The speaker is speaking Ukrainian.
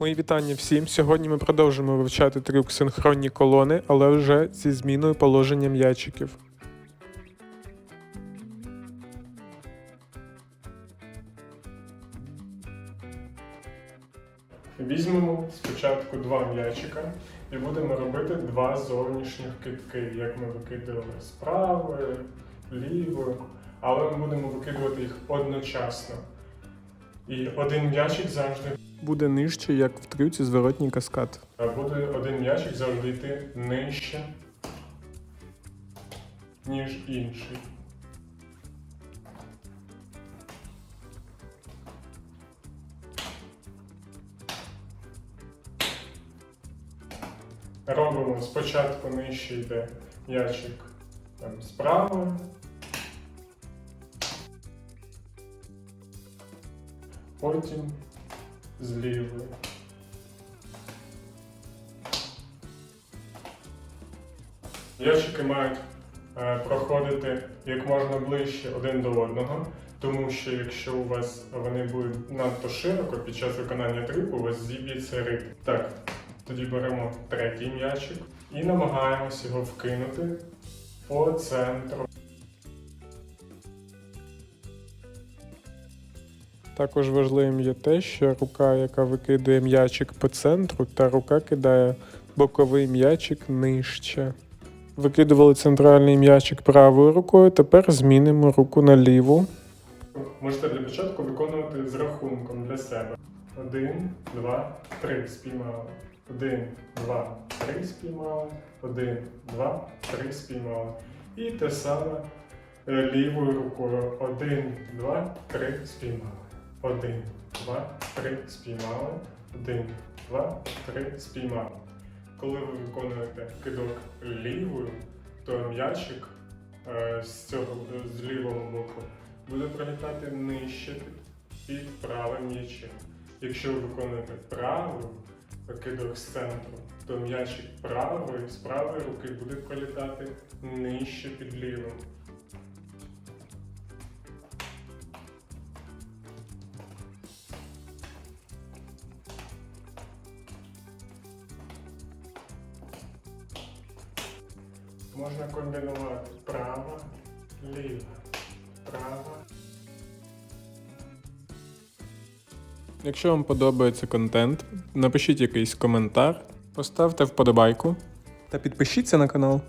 Мої вітання всім. Сьогодні ми продовжимо вивчати трюк синхронні колони, але вже зі зміною положення м'ячиків. Візьмемо спочатку два м'ячика і будемо робити два зовнішніх китки, як ми викидували з правою, лівою, але ми будемо викидувати їх одночасно. І один м'ячик завжди буде нижче, як в трюці зворотній каскад. Буде один м'ячик завжди йти нижче, ніж інший. Робимо спочатку нижче йде м'ячик справа. Потім з. Ящики мають е, проходити як можна ближче один до одного, тому що якщо у вас вони будуть надто широко під час виконання трюку, у вас зіб'ється ритм. Так, тоді беремо третій м'ячик і намагаємось його вкинути по центру. Також важливим є те, що рука, яка викидує м'ячик по центру, та рука кидає боковий м'ячик нижче. Викидували центральний м'ячик правою рукою, тепер змінимо руку на ліву. Можете для початку виконувати з рахунком для себе. Один, два, три спіймали. Один, два, три спіймали. Один, два, три спіймали. І те саме е, лівою рукою. Один, два, три спіймали. Один, два, три спіймали. Один, два, три спіймали. Коли ви виконуєте кидок лівою, то м'ячик е, з цього з лівого боку буде пролітати нижче під правим м'ячем. Якщо ви виконуєте правою кидок з центру, то м'ячик правої з правої руки буде пролітати нижче під лівим. Можна комбінувати права, ліва, права. Якщо вам подобається контент, напишіть якийсь коментар, поставте вподобайку та підпишіться на канал.